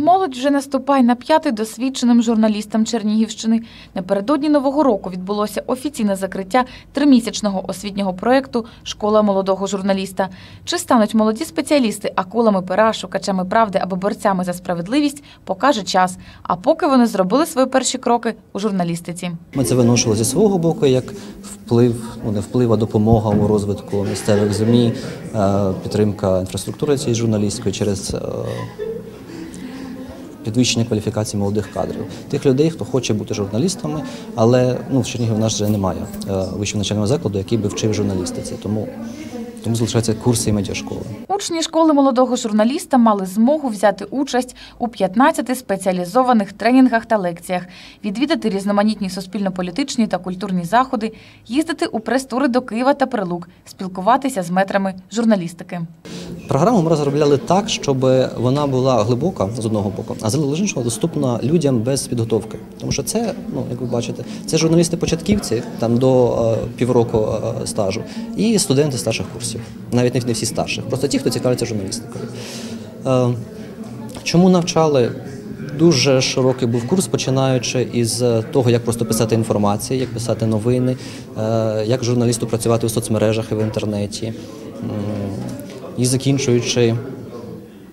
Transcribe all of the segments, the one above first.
Молодь вже наступає на п'ятий досвідченим журналістам Чернігівщини. Напередодні нового року відбулося офіційне закриття тримісячного освітнього проєкту Школа молодого журналіста. Чи стануть молоді спеціалісти акулами пера, шукачами правди або борцями за справедливість, покаже час. А поки вони зробили свої перші кроки у журналістиці. Ми це виношували зі свого боку як вплив, ну не вплив, а допомога у розвитку місцевих ЗМІ, е, підтримка інфраструктури цієї журналістської через е, підвищення кваліфікації молодих кадрів. Тих людей, хто хоче бути журналістами, але ну, в Чернігові в нас вже немає е, вищого навчального закладу, який би вчив журналістиці. Тому, тому залишаються курси і медіашколи. Учні школи молодого журналіста мали змогу взяти участь у 15 спеціалізованих тренінгах та лекціях, відвідати різноманітні суспільно-політичні та культурні заходи, їздити у прес-тури до Києва та Прилук, спілкуватися з метрами журналістики. Програму ми розробляли так, щоб вона була глибока з одного боку, а з іншого доступна людям без підготовки. Тому що це, ну як ви бачите, це журналісти-початківці там до е, півроку е, стажу, і студенти старших курсів, навіть не, не всі старших, просто ті, хто цікавиться журналістикою. Е, чому навчали? Дуже широкий був курс, починаючи із того, як просто писати інформацію, як писати новини, е, як журналісту працювати у соцмережах і в інтернеті. І закінчуючи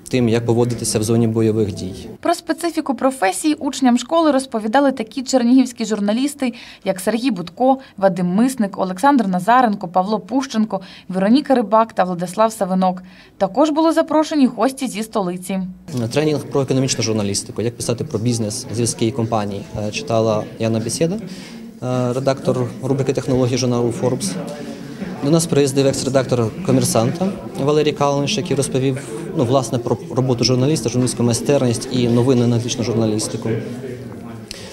тим, як поводитися в зоні бойових дій. Про специфіку професії учням школи розповідали такі чернігівські журналісти, як Сергій Будко, Вадим Мисник, Олександр Назаренко, Павло Пущенко, Вероніка Рибак та Владислав Савинок. Також були запрошені гості зі столиці. Тренінг про економічну журналістику, як писати про бізнес, зв'язки і компанії, е, читала Яна Бесєда, е, редактор рубрики технології журналу Forbes. До нас приїздив екс-редактор комерсанта Валерій Калниш, який розповів ну, власне про роботу журналіста, журналістську майстерність і новини аналітичну журналістику.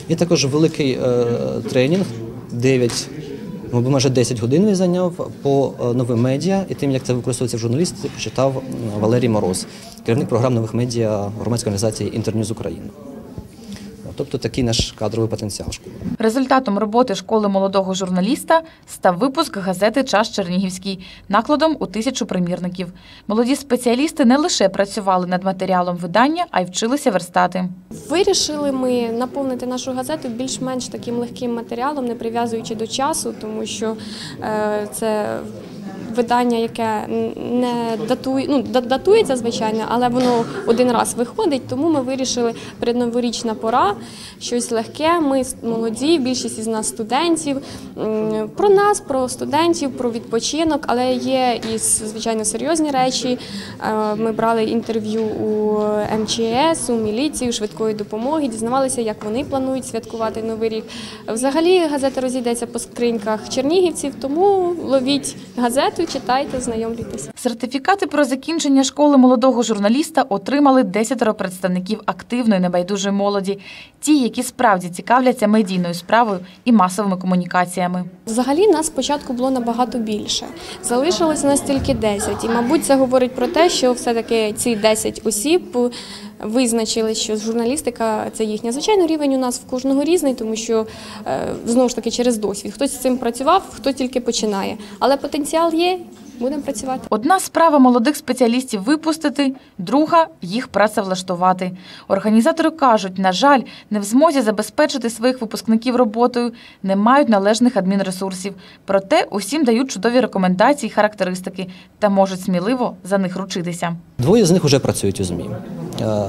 І також великий е, тренінг, 9, мабуть, майже 10 годин він зайняв по е, новим медіа і тим, як це використовується в журналістиці, почитав Валерій Мороз, керівник програм нових медіа громадської організації Інтерньюз Україна. Тобто такий наш кадровий потенціал школи. Результатом роботи школи молодого журналіста став випуск газети Час Чернігівський накладом у тисячу примірників. Молоді спеціалісти не лише працювали над матеріалом видання, а й вчилися верстати. Вирішили ми наповнити нашу газету більш-менш таким легким матеріалом, не прив'язуючи до часу, тому що е, це видання, яке не датує, ну, датується, звичайно, але воно один раз виходить. Тому ми вирішили передноворічна пора, щось легке. Ми молоді, більшість із нас студентів. Про нас, про студентів, про відпочинок, але є і звичайно серйозні речі. Е, Ми брали інтерв'ю у МЧС, у міліції, у швидкої допомоги, дізнавалися, як вони планують святкувати новий рік. Взагалі газета розійдеться по скриньках чернігівців, тому ловіть газету, читайте, знайомлюйтеся. Сертифікати про закінчення школи молодого журналіста отримали десятеро представників активної небайдужої молоді, ті, які справді цікавляться медійною справою і масовими комунікаціями. Взагалі нас спочатку було набагато більше. Залишилось нас тільки 10. І, мабуть, це говорить про те, що все-таки ці 10 осіб визначили, що журналістика це їхня. Звичайно, рівень у нас в кожного різний, тому що е, знову ж таки через досвід. Хтось з цим працював, хто тільки починає. Але потенціал є, будемо працювати. Одна справа молодих спеціалістів випустити, друга їх працевлаштувати. Організатори кажуть, на жаль, не в змозі забезпечити своїх випускників роботою, не мають належних адмінресурсів. Проте усім дають чудові рекомендації, й характеристики та можуть сміливо за них ручитися. Двоє з них вже працюють у ЗМІ. Е,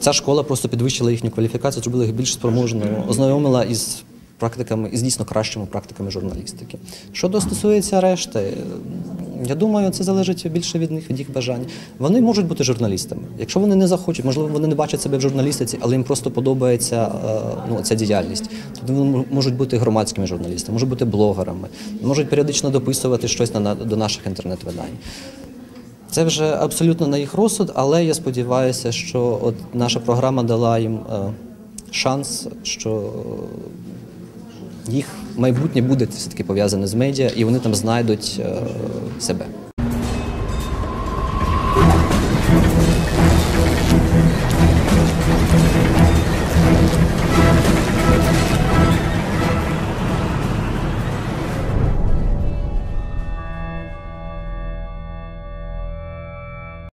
Ця школа просто підвищила їхню кваліфікацію, зробила їх більш спроможною, ознайомила із практиками, із дійсно кращими практиками журналістики. Щодо стосується решти, я думаю, це залежить більше від них, від їх бажань. Вони можуть бути журналістами. Якщо вони не захочуть, можливо, вони не бачать себе в журналістиці, але їм просто подобається е, ну, ця діяльність. Тоді вони можуть бути громадськими журналістами, можуть бути блогерами, можуть періодично дописувати щось на- до наших інтернет-видань. Це вже абсолютно на їх розсуд, але я сподіваюся, що от наша програма дала їм е, шанс, що їх майбутнє буде все-таки пов'язане з медіа, і вони там знайдуть е, себе.